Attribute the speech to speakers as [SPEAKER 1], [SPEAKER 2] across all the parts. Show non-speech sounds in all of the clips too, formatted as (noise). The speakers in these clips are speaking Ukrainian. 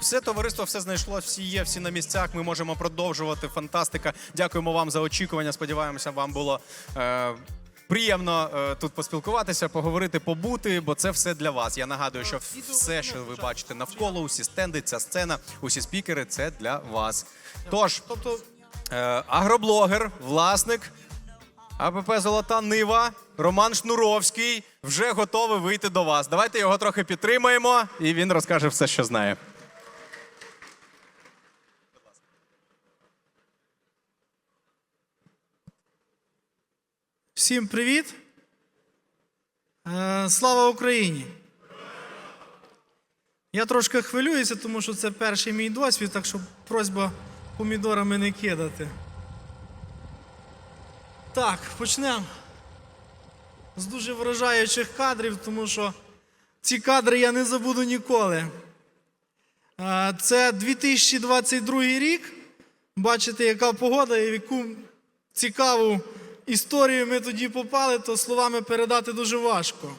[SPEAKER 1] Все товариство, все знайшло, всі є, всі на місцях. Ми можемо продовжувати. Фантастика. Дякуємо вам за очікування. Сподіваємося, вам було. Е... Приємно е, тут поспілкуватися, поговорити, побути, бо це все для вас. Я нагадую, що все, що ви бачите навколо, усі стенди, ця сцена, усі спікери це для вас. Тож, Е, агроблогер, власник АПП Золота Нива Роман Шнуровський вже готовий вийти до вас. Давайте його трохи підтримаємо, і він розкаже все, що знає.
[SPEAKER 2] всім привіт. Е, Слава Україні! Я трошки хвилююся, тому що це перший мій досвід, так що просьба помідорами не кидати. Так, почнемо з дуже вражаючих кадрів, тому що ці кадри я не забуду ніколи. Е, Це 2022 рік. Бачите, яка погода і в яку цікаву історію ми тоді попали, то словами передати дуже важко.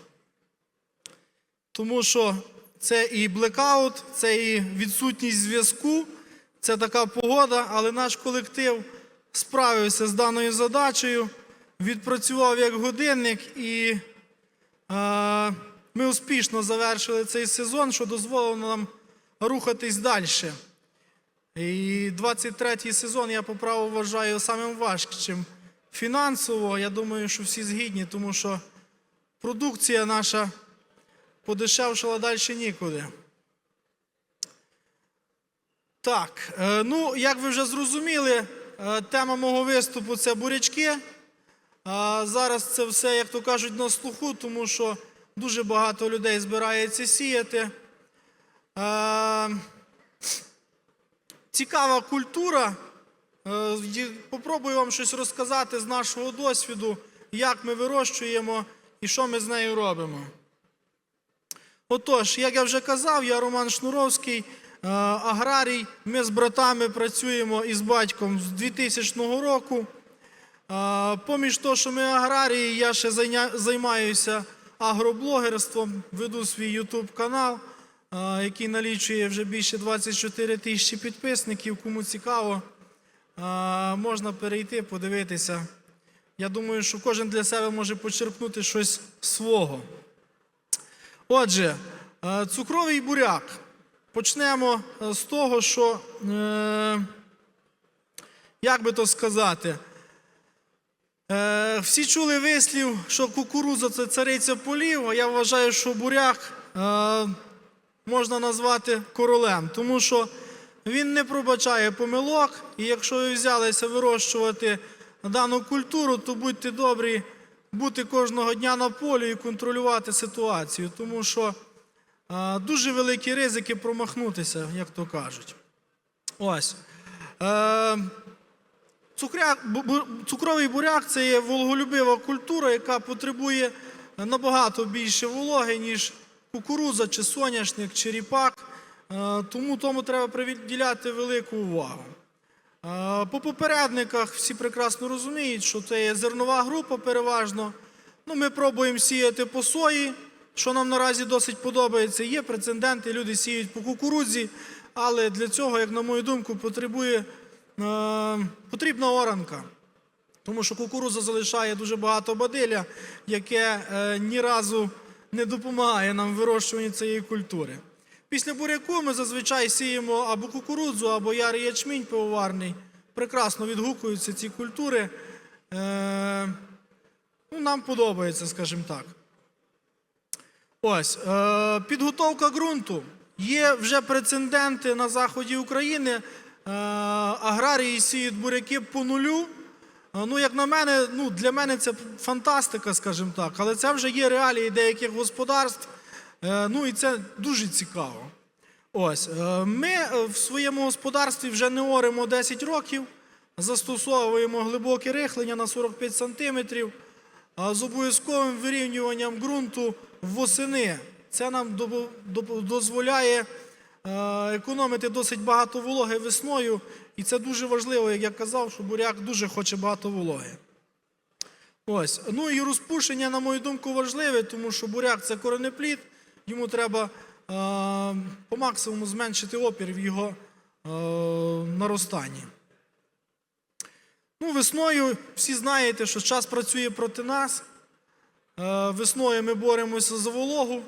[SPEAKER 2] Тому що це і блекаут, це і відсутність зв'язку, це така погода, але наш колектив справився з даною задачею, відпрацював як годинник і е, ми успішно завершили цей сезон, що дозволило нам рухатись далі. І 23-й сезон я по праву вважаю самим важчим фінансово. Я думаю, що всі згідні, тому що продукція наша подешевшала далі нікуди. Так, е, ну, як ви вже зрозуміли, тема мого виступу це бурячки. Зараз це все, як то кажуть, на слуху, тому що дуже багато людей збирається сіяти. Е, Цікава культура. Е, Попробую вам щось розказати з нашого досвіду, як ми вирощуємо і що ми з нею робимо. Отож, як я вже казав, я Роман Шнуровський, е, аграрій. Ми з братами працюємо із батьком з 2000 року. Е, Поміж того, що ми аграрії, я ще займаюся агроблогерством, веду свій YouTube канал, е, який налічує вже більше 24 тисячі підписників. Кому цікаво, е, можна перейти, подивитися. Я думаю, що кожен для себе може почерпнути щось свого. Отже, е, цукровий буряк. Почнемо е, з того, що, е, як би то сказати, Е, всі чули вислів, що кукурудза це цариця полів, а я вважаю, що буряк е, можна назвати королем, тому що він не пробачає помилок, і якщо ви взялися вирощувати дану культуру, то будьте добрі бути кожного дня на полі і контролювати ситуацію, тому що дуже великі ризики промахнутися, як то кажуть. Ось. Е, цукровий буряк це є вологолюбива культура, яка потребує набагато більше вологи, ніж кукурудза чи соняшник, чи ріпак. Е, Тому тому треба приділяти велику увагу. Е, По попередниках всі прекрасно розуміють, що це є зернова група переважно. Ну, ми пробуємо сіяти по сої, що нам наразі досить подобається. Є прецеденти, люди сіють по кукурудзі, але для цього, як на мою думку, потребує е, потрібна оранка. Тому що кукурудза залишає дуже багато бадилля, яке е, ні разу не допомагає нам в вирощуванні цієї культури. Після буряку ми зазвичай сіємо або кукурудзу, або ярий ячмінь пивоварний. Прекрасно відгукуються ці культури. Е, ну, нам подобається, скажімо так. Ось, е, підготовка ґрунту. Є вже прецеденти на заході України. Е, аграрії сіють буряки по нулю. Е, Ну, як на мене, ну, для мене це фантастика, скажімо так. Але це вже є реалії деяких господарств. Е, ну і це дуже цікаво. Ось, е, ми е, в своєму господарстві вже не оремо 10 років, застосовуємо глибоке рихлення на 45 сантиметрів з обов'язковим вирівнюванням ґрунту восени. Це нам дозволяє е, економити досить багато вологи весною, і це дуже важливо, як я казав, що буряк дуже хоче багато вологи. Ось. Ну і розпушення, на мою думку, важливе, тому що буряк це коренеплід, йому треба по максимуму зменшити опір в його е, наростанні. Ну, весною всі знаєте, що час працює проти нас. Е, Весною ми боремося за вологу,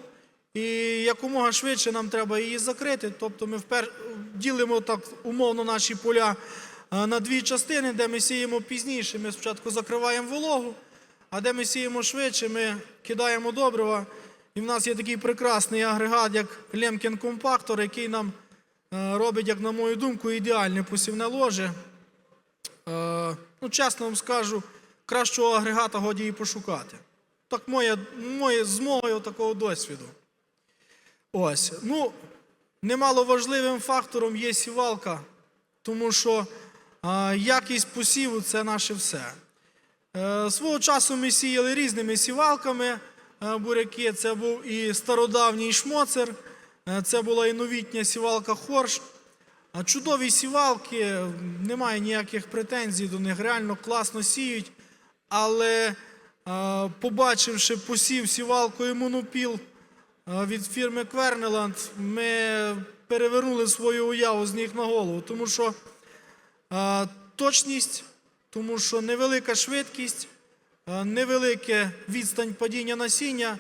[SPEAKER 2] і якомога швидше нам треба її закрити. Тобто ми впер... ділимо так умовно наші поля е, на дві частини, де ми сіємо пізніше. Ми спочатку закриваємо вологу, а де ми сіємо швидше, ми кидаємо добрива. І в нас є такий прекрасний агрегат, як Лемкін компактор, який нам е, робить, як на мою думку, ідеальне посівне ложе. Ну, чесно вам скажу, кращого агрегата годі і пошукати. Так моє, моє, з мого такого досвіду. Ось. Ну, немало важливим фактором є сівалка, тому що е, якість посіву це наше все. Е, свого часу ми сіяли різними сівалками е, буряки. Це був і стародавній шмоцер, е, це була і новітня сівалка Хорш. А Чудові сівалки, немає ніяких претензій до них, реально класно сіють. Але побачивши посів сівалкою монопіл е, від фірми Квернеланд, ми перевернули свою уяву з ніг на голову, тому що точність, тому що невелика швидкість, е, невелика відстань падіння насіння,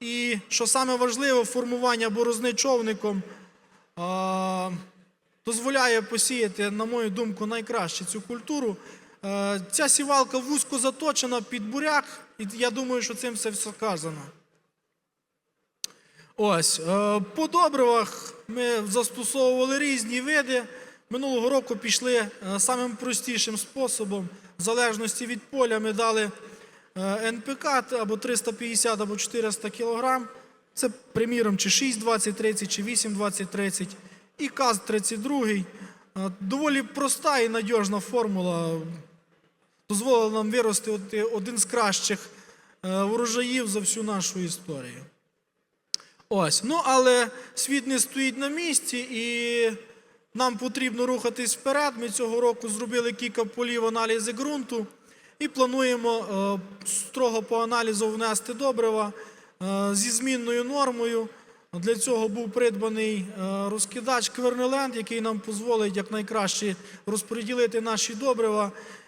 [SPEAKER 2] і що саме важливе, формування борозни човником. дозволяє посіяти, на мою думку, найкраще цю культуру. Е, Ця сівалка вузько заточена під буряк, і я думаю, що цим все сказано. Ось, е, по добривах ми застосовували різні види. Минулого року пішли е, самим простішим способом. В залежності від поля ми дали НПК або 350 або 400 кг. Це, приміром, чи 6,20-30, чи 8,20-30. І КАЗ-32. Е, Доволі проста і надіжна формула. Дозволила нам виростити один з кращих е, урожаїв за всю нашу історію. Ось, ну але світ не стоїть на місці, і нам потрібно рухатись вперед. Ми цього року зробили кілька полів аналізи ґрунту і плануємо е, строго по аналізу внести добрива е, зі змінною нормою. Для цього був придбаний е, розкидач Квернеленд, який нам дозволить якнайкраще розподілити наші добрива, е,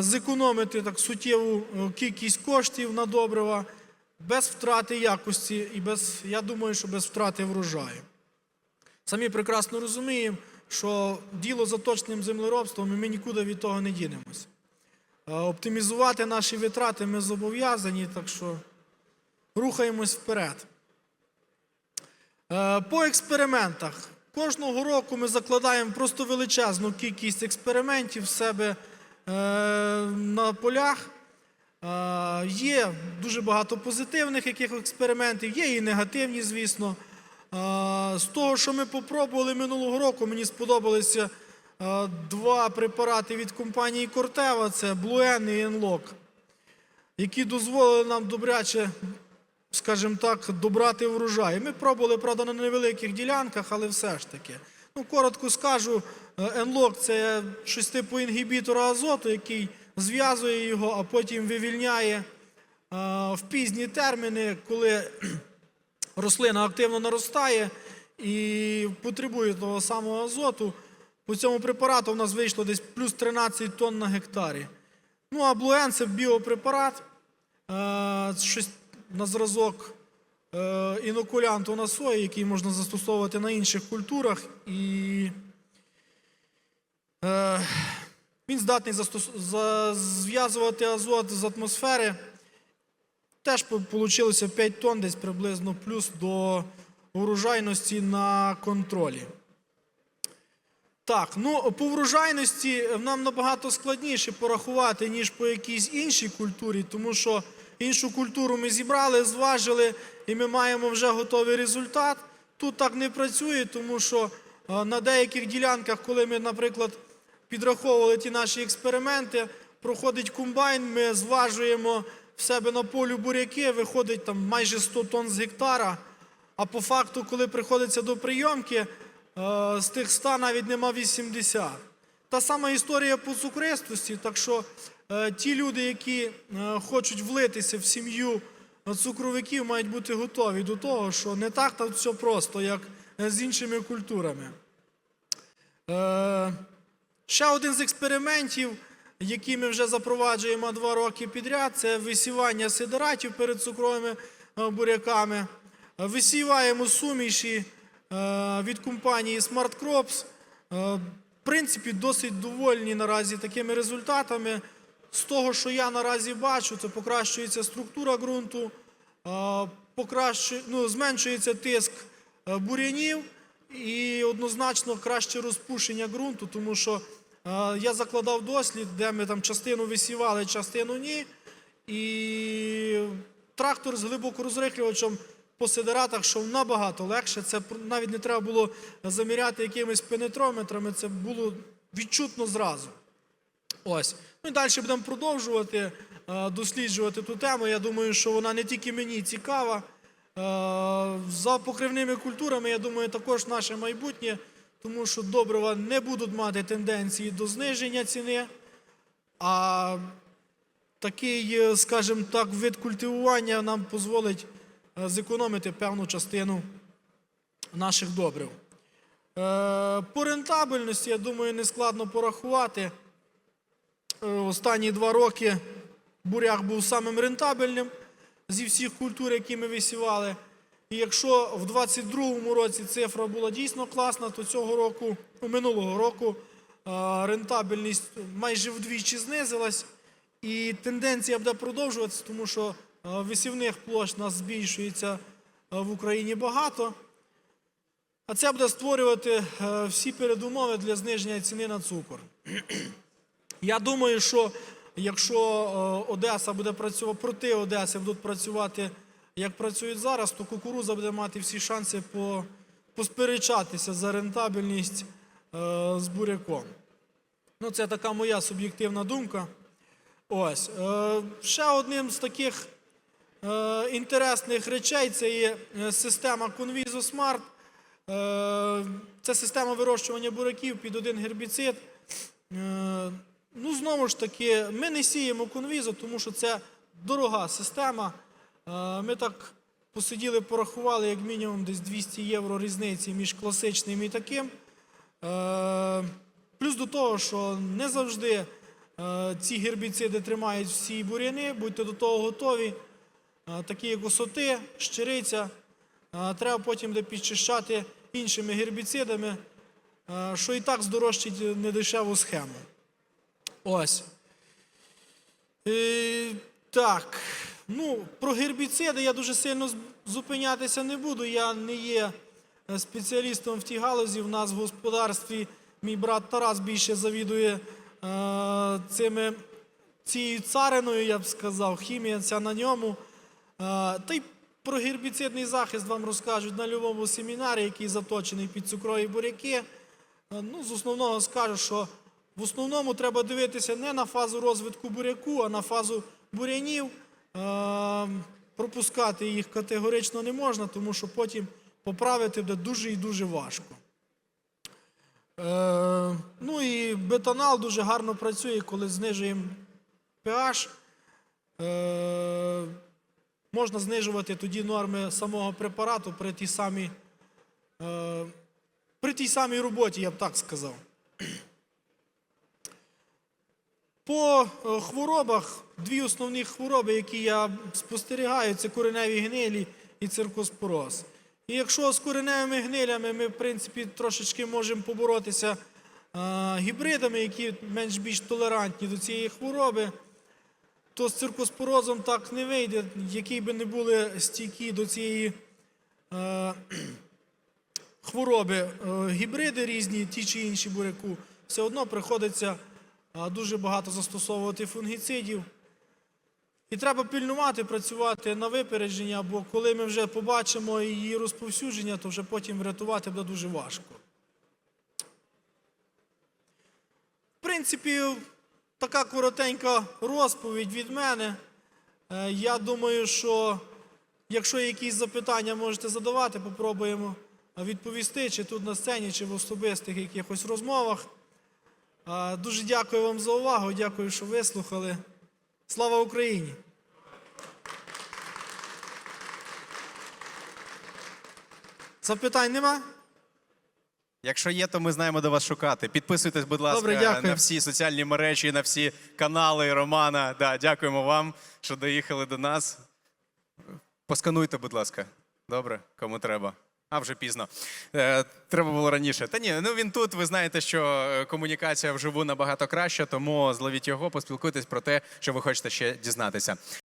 [SPEAKER 2] зекономити так суттєву е, кількість коштів на добрива без втрати якості і без, я думаю, що без втрати врожаю. Самі прекрасно розуміємо, що діло за точним землеробством, і ми нікуди від того не дінемось. Е, Оптимізувати наші витрати ми зобов'язані, так що рухаємось вперед. Е, По експериментах. Кожного року ми закладаємо просто величезну кількість експериментів в себе е, на полях. Е, Є дуже багато позитивних яких експериментів, є і негативні, звісно. Е, З того, що ми попробували минулого року, мені сподобалися е, два препарати від компанії Corteva, це Bluen і Enlock, які дозволили нам добряче скажімо так, добрати врожай. Ми пробували, правда, на невеликих ділянках, але все ж таки. Ну, коротко скажу, енлок це щось типу інгібітора азоту, який зв'язує його, а потім вивільняє е, в пізні терміни, коли (clears throat) рослина активно наростає і потребує того самого азоту. По цьому препарату в нас вийшло десь плюс 13 тонн на гектарі. Ну, а Блуен це біопрепарат, е, щось на зразок е, інокулянту на сої, який можна застосовувати на інших культурах. І е, він здатний зв'язувати азот з атмосфери. Теж вийшло 5 тонн, десь приблизно плюс до урожайності на контролі. Так, ну по врожайності нам набагато складніше порахувати, ніж по якійсь іншій культурі, тому що іншу культуру ми зібрали, зважили, і ми маємо вже готовий результат. Тут так не працює, тому що е, на деяких ділянках, коли ми, наприклад, підраховували ті наші експерименти, проходить комбайн, ми зважуємо в себе на полю буряки, виходить там майже 100 тонн з гектара. А по факту, коли приходиться до прийомки, е, з тих 100 навіть нема 80. Та сама історія по цукристості. Так що ті люди, які е, хочуть влитися в сім'ю цукровиків мають бути готові до того, що не так там все просто, як е, з іншими культурами. Е, ще один з експериментів, який ми вже запроваджуємо два роки підряд, це висівання сидератів перед цукровими е, буряками. Е, Висіваємо суміші е, від компанії Smart Crops. Е, В принципі, досить довольні наразі такими результатами. З того, що я наразі бачу, це покращується структура ґрунту, е, ну, зменшується тиск е, бур'янів і однозначно краще розпушення ґрунту, тому що е, я закладав дослід, де ми там частину висівали, частину ні. І трактор з глибокорозрихлювачем по сидератах, що набагато легше. Це навіть не треба було заміряти якимись пенетрометрами, це було відчутно зразу. Ось. Ну і далі будемо продовжувати е, досліджувати ту тему. Я думаю, що вона не тільки мені цікава. Е, За покривними культурами, я думаю, також наше майбутнє, тому що добрива не будуть мати тенденції до зниження ціни. А такий, е, скажімо так, вид культивування нам дозволить зекономити певну частину наших добрив. По рентабельності, я думаю, не складно порахувати. Е, Останні два роки буряк був самим рентабельним зі всіх культур, які ми висівали. І якщо в 22-му році цифра була дійсно класна, то цього року, ну, минулого року, е, рентабельність майже вдвічі знизилась. І тенденція буде продовжуватися, тому що е, висівних площ нас збільшується в Україні багато. А це буде створювати всі передумови для зниження ціни на цукор. Я думаю, що якщо е, Одеса буде працювати, проти Одеси будуть працювати, як працюють зараз, то кукуруза буде мати всі шанси по, посперечатися за рентабельність е, з буряком. Ну, це така моя суб'єктивна думка. Ось. Е, ще одним з таких е, інтересних речей це є е, система Conviso Smart. Е, це система вирощування буряків під один гербіцид. Е, Ну, знову ж таки, ми не сіємо конвізу, тому що це дорога система. Е, Ми так посиділи, порахували, як мінімум десь 200 євро різниці між класичним і таким. Е, Плюс до того, що не завжди е, ці гербіциди тримають всі буряни, будьте до того готові. Такі як осоти, щириця, треба потім де підчищати іншими гербіцидами, що і так здорожчить недешеву схему. Ось. Е, так. Ну, про гербіциди я дуже сильно зупинятися не буду. Я не є е, спеціалістом в тій галузі. В нас в господарстві мій брат Тарас більше завідує е, цими, цією цариною, я б сказав, хімія ця на ньому. Е, та й про гербіцидний захист вам розкажуть на любому семінарі, який заточений під цукрові буряки. Е, Ну, з основного скажу, що в основному треба дивитися не на фазу розвитку буряку, а на фазу бурянів. Е, пропускати їх категорично не можна, тому що потім поправити буде дуже і дуже важко. Е, ну і бетонал дуже гарно працює, коли знижуємо pH. Е, можна знижувати тоді норми самого препарату при тій самій, при тій самій роботі, я б так сказав. По е, хворобах дві основні хвороби, які я спостерігаю, це кореневі гнилі і циркоспороз. І якщо з кореневими гнилями ми, в принципі, трошечки можемо поборотися е, гібридами, які менш більш толерантні до цієї хвороби, то з циркоспорозом так не вийде, які би не були стійкі до цієї е, хвороби, е, гібриди різні, ті чи інші буряку, все одно приходиться дуже багато застосовувати фунгіцидів. І треба пильнувати, працювати на випередження, бо коли ми вже побачимо її розповсюдження, то вже потім врятувати буде дуже важко. В принципі, така коротенька розповідь від мене. Е, Я думаю, що якщо якісь запитання, можете задавати, попробуємо відповісти, чи тут на сцені, чи в особистих якихось розмовах. Дуже дякую вам за увагу. Дякую, що вислухали. Слава Україні! Запитань нема?
[SPEAKER 1] Якщо є, то ми знаємо де вас шукати. Підписуйтесь, будь ласка,
[SPEAKER 2] Добре,
[SPEAKER 1] на всі соціальні мережі, на всі канали Романа. Да, Дякуємо вам, що доїхали до нас. Поскануйте, будь ласка. Добре, кому треба. А вже пізно. Е, треба було раніше. Та ні, ну він тут. Ви знаєте, що е, комунікація вживу набагато краща, тому зловіть його, поспілкуйтесь про те, що ви хочете ще дізнатися.